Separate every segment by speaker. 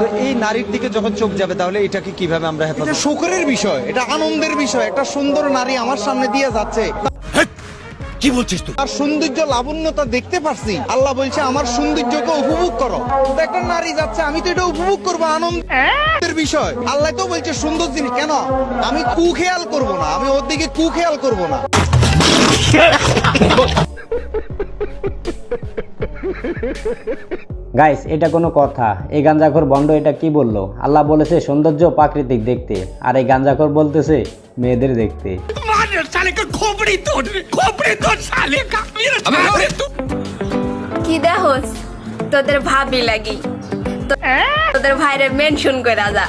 Speaker 1: তো এই নারীর দিকে যখন চোখ যাবে তাহলে এটাকে কীভাবে আমরা
Speaker 2: এটা শোকরের বিষয় এটা আনন্দের বিষয় একটা সুন্দর নারী আমার সামনে দিয়ে যাচ্ছে।
Speaker 1: কি বলছিস তুই?
Speaker 2: তার সৌন্দর্য লাবণ্যতা দেখতে পারছি। আল্লাহ বলছে আমার সৌন্দর্যকে উপভোগ করো। তো একটা নারী যাচ্ছে আমি তো এটা উপভোগ করব আনন্দের বিষয়। আল্লাহ তো বলছে সুন্দর জিনিস কেন? আমি কু খেয়াল করব না আমি ওর দিকে কু খেয়াল করব না।
Speaker 3: গাইস এটা কোনো কথা। এই গাঞ্জাখোর বন্ড এটা কি বলল? আল্লাহ বলেছে সৌন্দর্য প্রাকৃতিক দেখতে। আর এই গাঞ্জাখোর বলতেছে মেয়েদের দেখতে।
Speaker 4: কি দেহস? তোদের ভাবি লাগি। তো- তোদের ভাইরে মেনশন করে রাজা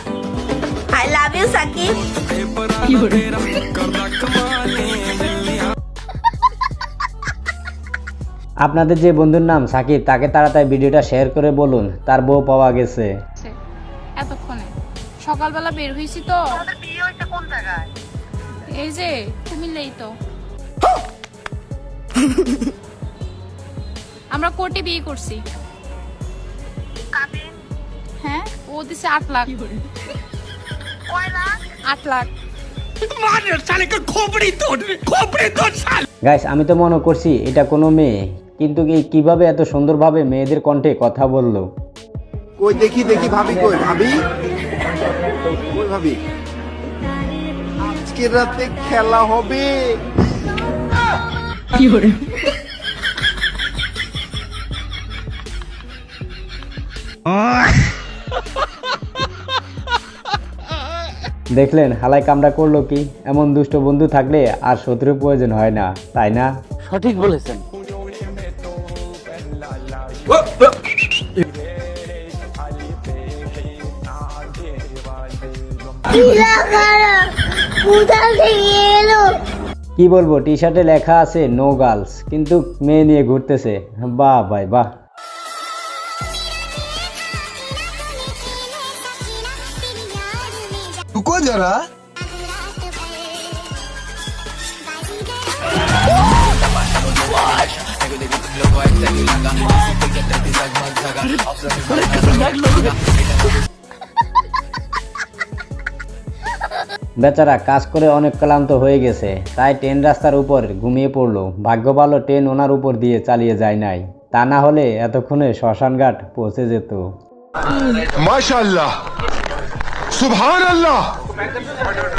Speaker 4: আই লাভ ইউ সাকিব।
Speaker 3: আপনাদের যে বন্ধুর নাম সাকিব তাকে তাড়াতাড়ি ভিডিওটা শেয়ার করে বলুন তার বউ পাওয়া গেছে।
Speaker 5: এতক্ষণে। সকালবেলা বের হয়েছি তো। এই যে কুমিল্লেই তো। আমরা কোটি বিয়ে করছি। হ্যাঁ ও দিছে আট লাখ। আট লাখ।
Speaker 3: গাইস আমি তো মনে করছি এটা কোনো মেয়ে। কিন্তু কীভাবে এত সুন্দরভাবে মেয়েদের কণ্ঠে কথা বলল?
Speaker 2: কই দেখি দেখি ভাবি কই? ভাবি? কই ভাবি? আজকে রাতে খেলা হবে।
Speaker 3: দেখলেন হালাই কামড়া করল কি? এমন দুষ্ট বন্ধু থাকলে আর শত্রু প্রয়োজন হয় না তাই না? কি বলবো টি শার্টে লেখা আছে নো গার্লস কিন্তু মেয়ে নিয়ে ঘুরতেছে বাহ ভাই বাহ
Speaker 2: रुको जरा
Speaker 3: বেচারা কাজ করে অনেক ক্লান্ত হয়ে গেছে তাই ট্রেন রাস্তার উপর ঘুমিয়ে পড়লো ভাগ্য ভালো ট্রেন ওনার উপর দিয়ে চালিয়ে যায় নাই তা না হলে এতক্ষণে শ্মশানঘাট পৌঁছে যেত
Speaker 6: माशाल्लाह सुभान अल्लाह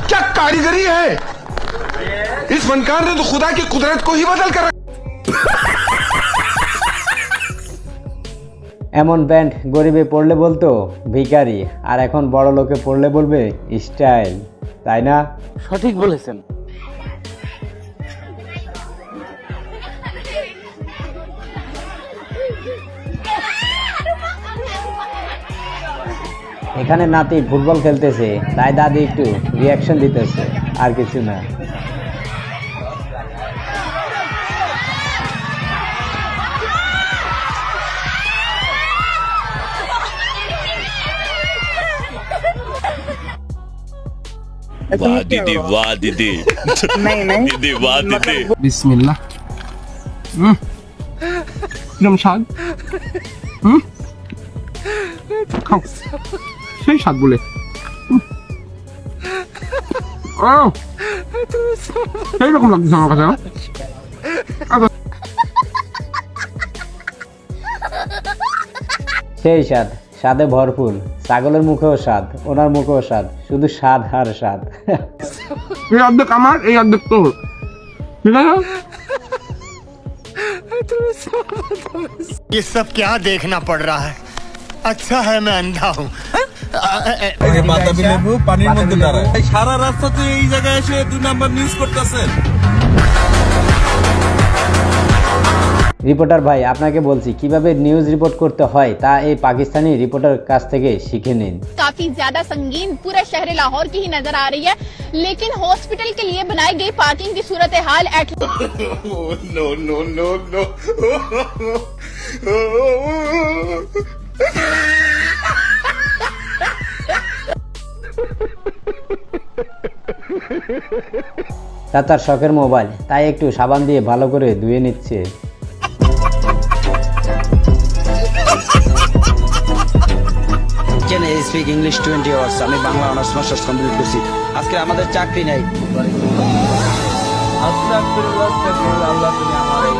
Speaker 6: क्या कारीगरी है इस फनकार ने तो खुदा की कुदरत को ही बदल कर
Speaker 3: এমন ব্যান্ড গরিবে পড়লে বলতো ভিখারি আর এখন বড় লোকে পড়লে বলবে স্টাইল। তাই না?
Speaker 7: সঠিক বলেছেন।
Speaker 3: এখানে নাতি ফুটবল খেলতেছে তাই দাদি একটু রিয়াকশন দিতেছে আর কিছু না।
Speaker 8: वाह दीदी वाह दीदी नहीं नहीं दीदी वाह दीदी
Speaker 7: বিসমিল্লাহ হুম কিরম স্বাদ হুম খাও সেই স্বাদ বলে হুম। ও সেই রকম লাগছে আমার কাছে
Speaker 3: সেই স্বাদ স্বাদে ভরপুর ছাগলের মুখেও স্বাদ ওনার মুখেও স্বাদ শুধু স্বাদ আর স্বাদ
Speaker 7: এই অর্ধেক আমার এই অর্ধেক তোর ঠিক আছে
Speaker 9: ये सब क्या देखना पड़ रहा है अच्छा है मैं अंधा हूँ
Speaker 1: সারা রাস্তা তো এই জায়গায় এসে দুই নাম্বার নিউজ করতেছেন
Speaker 3: রিপোর্টার ভাই আপনাকে বলছি কিভাবে নিউজ রিপোর্ট করতে হয় তা এই পাকিস্তানি রিপোর্টার কাছ থেকে শিখে নিন
Speaker 5: काफी ज्यादा संगीन पूरे शहर लाहौर की ही नजर आ रही है लेकिन हॉस्पिटल के लिए बनाई गई पार्किंग की सूरत हाल eight
Speaker 6: no no no no
Speaker 3: তা তার শখের মোবাইল তাই একটু সাবান দিয়ে ভালো করে ধুয়ে নিচ্ছে
Speaker 1: কেন
Speaker 10: স্পিক ইংলিশ টোয়েন্টি আওয়ার্স আমি বাংলা অনার্স মাস্টার্স কমপ্লিট করছি। আজকে আমাদের চাকরি নাই।
Speaker 1: আল্লাহ তুমি আমার এই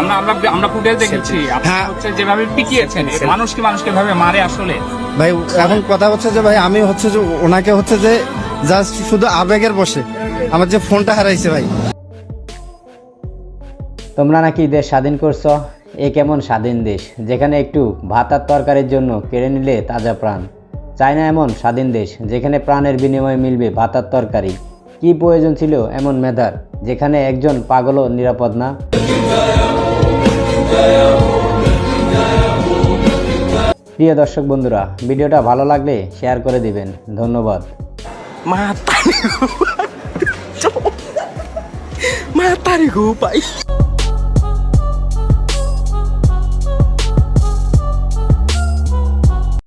Speaker 7: আমরা আমরা আমরা ফুটেজ দেখেছি আপনি হচ্ছে যেভাবে পিটিয়েছেন মানুষকে মানুষকে ভাবে মারে আসলে।
Speaker 10: ভাই এখন কথা হচ্ছে যে ভাই আমি হচ্ছে যে ওনাকে হচ্ছে যে জাস্ট শুধু আবেগের বসে। আমার যে ফোনটা হারাইছে ভাই।
Speaker 3: তোমরা নাকি দেশ স্বাধীন করছ? এ কেমন স্বাধীন দেশ? যেখানে একটু ভাতার তরকারির জন্য কেড়ে নিলে তাজা প্রাণ। চায় না এমন স্বাধীন দেশ, যেখানে প্রাণের বিনিময়ে মিলবে ভাতার তরকারি। কি প্রয়োজন ছিল এমন মেধার, যেখানে একজন পাগলও নিরাপদ না? প্রিয় দর্শক বন্ধুরা, ভিডিওটা ভালো লাগলে শেয়ার করে দিবেন। ধন্যবাদ।
Speaker 1: มาตันกูจบมาตันกูไป